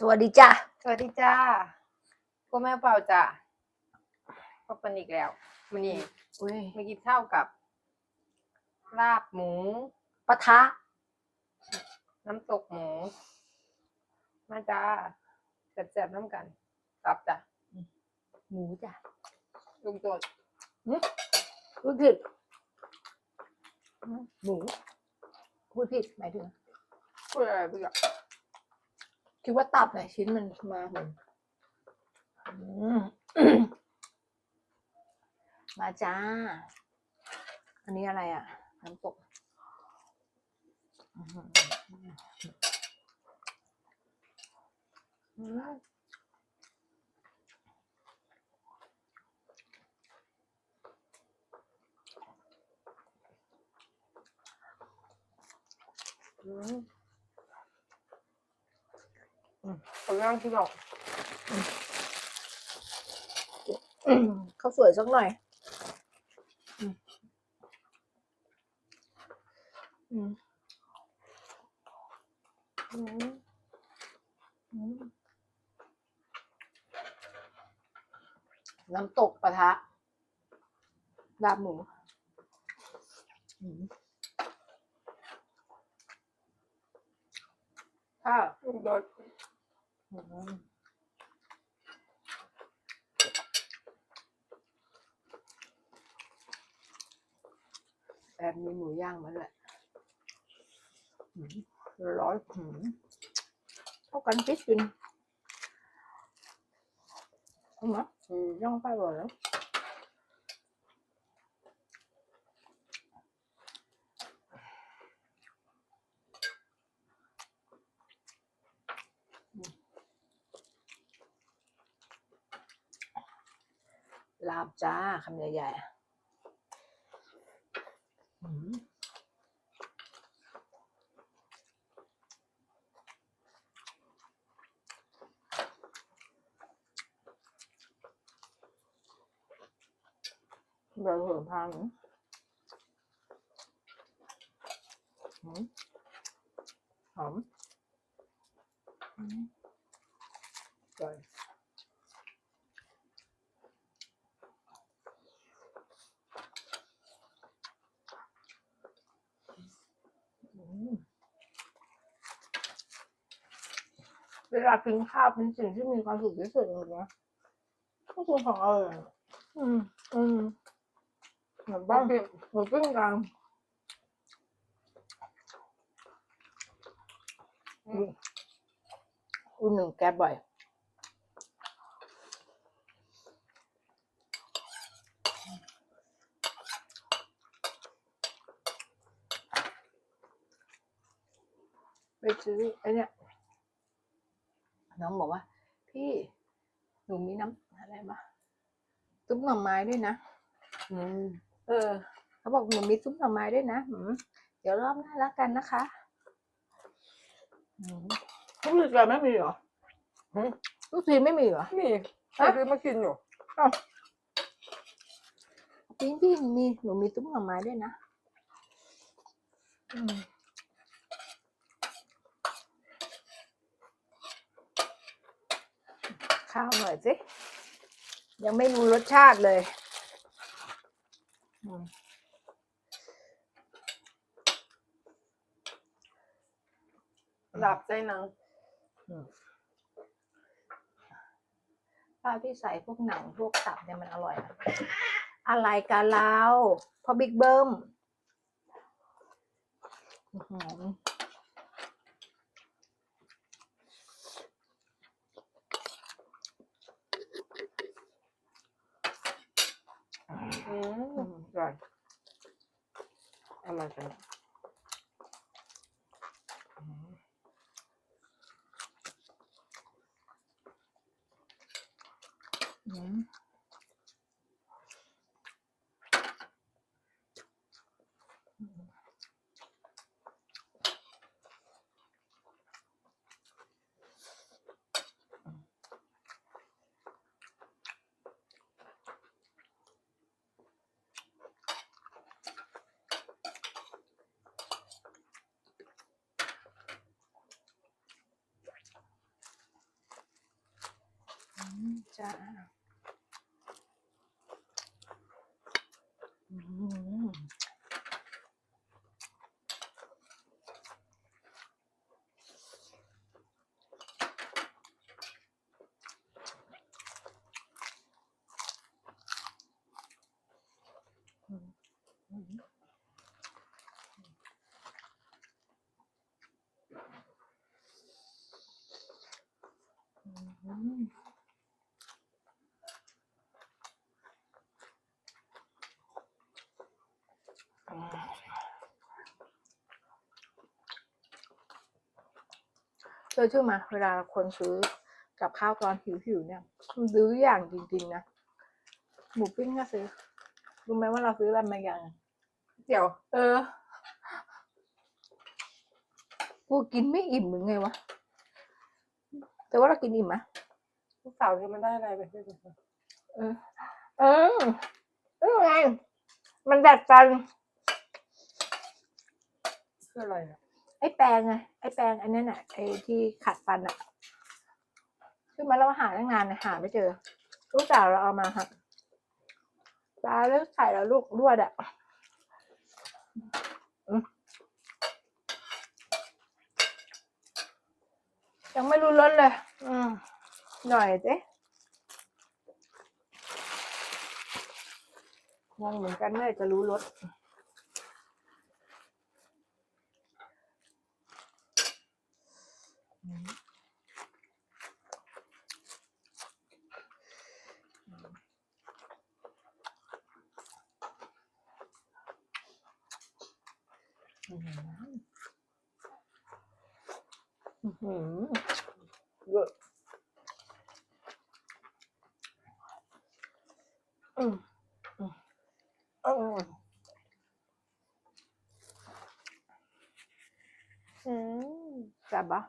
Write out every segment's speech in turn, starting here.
สวัสดีจ้ะสวัสดีจ้าก็แม่เปล่าจ้าพบกันอีกแล้ววันนี้อุ้ยมากินข้าวกับ ลาบหมูปะทะ น้ำตกหมู มาจ้าแซ่บๆน้ำกันตับจ้ะหมูจ้ะลุงโจทย์พูดผิดหมูพูดผิดหมายถึงพูดอะไรพี่อะ คิดว่าตับไหนชิ้นมันมาเหมือนมาจ้า อันนี้อะไรอะ น้ำตกอือหืออืม อืมผมนั่งที่บอกอืมข้าวสวยสักหน่อยอืมอืมอืมน้ำตกปะทะลาบหมูอืมถ้าลุงโจทย์อืม แอบมีหมูย่างมาด้วยร้อยหืมเท่ากันพิษกินเอามาย่างไปบ่อยแล้ว ลาบจ้าคำใหญ่ๆอืมเดี๋ยวหินพังอืมหอมอืมอร่อย อืมเว ลากินข้าวเป็นสิ่งที่มีความสุขที่สุดเลยนะก็คือของอร่อยอะอืมอืมเหมือนบ้านพี่เหมือนปิ้งกลางอืมอุ่นหนึ่งแก๊บบ่อยไปซื้อไอ้เนี่ย น้องบอกว่า พี่หนูมีน้ำอะไรมาซุปหน่อไม้ด้วยนะอืมเออเขาบอกหนูมีซุปหน่อไม้ด้วยนะอืมเดี๋ยวรอบหน้าแล้วกันนะคะอืมทุกทีแกไม่มีเหรอหืมทุกทีไม่มีเหรอนี่ใครซื้อมากินอยู่พี่พี่หนูมีหนูมีซุปหน่อไม้ด้วยนะอืม ข้าวหน่อยสิ ยังไม่รู้รสชาติเลย หลับใจนังข้าวที่ใส่พวกหนังพวกตับเนี่ยมันอร่อยนะอะไรกันเราพอบิ๊กเบิ้มอื้อหือ อืมอร่อย อร่ อยจัง อืม จ้าอืมอืมอืมอืม เธอเชื่อไหมาเวลาคนซื้อกับข้าวตอนหิวๆเนี่ยมันซื้ออย่างจริง ๆ นะ หมูปิ้งก็ซื้อ รู้ไหมว่าเราซื้ออะไรมาอย่าง เดี๋ยว เออ กูกินไม่อิ่มหรือไงวะ แต่ว่าเรากินอิ่มไหมลูกสาวจะมันได้อะไรไปด้วยกันเออ เออเออไงมันแบบกันคืออะไรอะไอ้แปรงไงไอ้แปรงอันนั้นน่ะไอ้ที่ขัดฟันอะขึ้นมาแล้วหาตั้งนานนะหาไม่เจอ ลูกสาวเราเอามาครับตาเลือกใส่แล้วลูกรวดอะอยังไม่รู้รสเลย อืมหน่อยเจ๊งงเหมือนกันเมื่อจะรู้รส หืออื้อหือเยอะอืมอืมอืมอืมจับปะ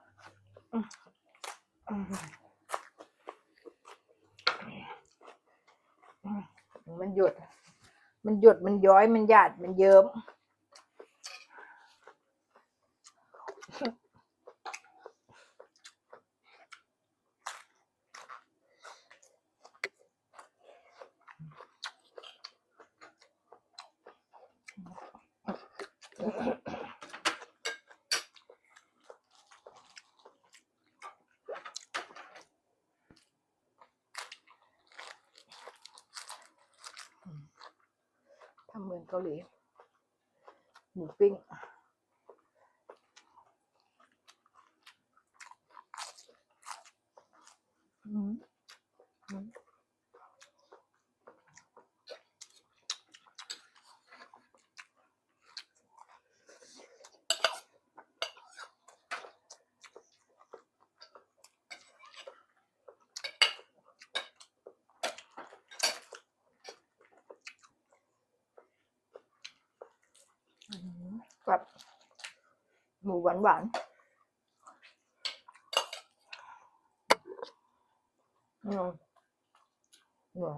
อืมอืมอืมมันหยด มันหยด มันย้อย มันหยาด มันเยิ้ม ทำเหมือนเกาหลีหมูปิ้งอืมอืมอืมกับ หมูหวานหวานๆอืมอืม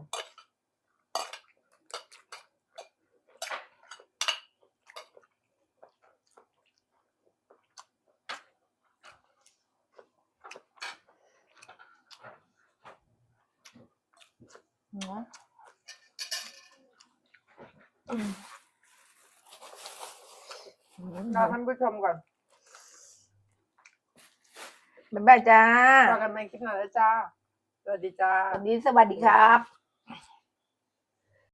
อืมอืมอืม เราท่านผู้ชมก่อน บ๊ายบายจ้าเจอกันใหม่คลิปหน้าแล้วจ้า สวัสดีจ้า วันนี้สวัสดีครับ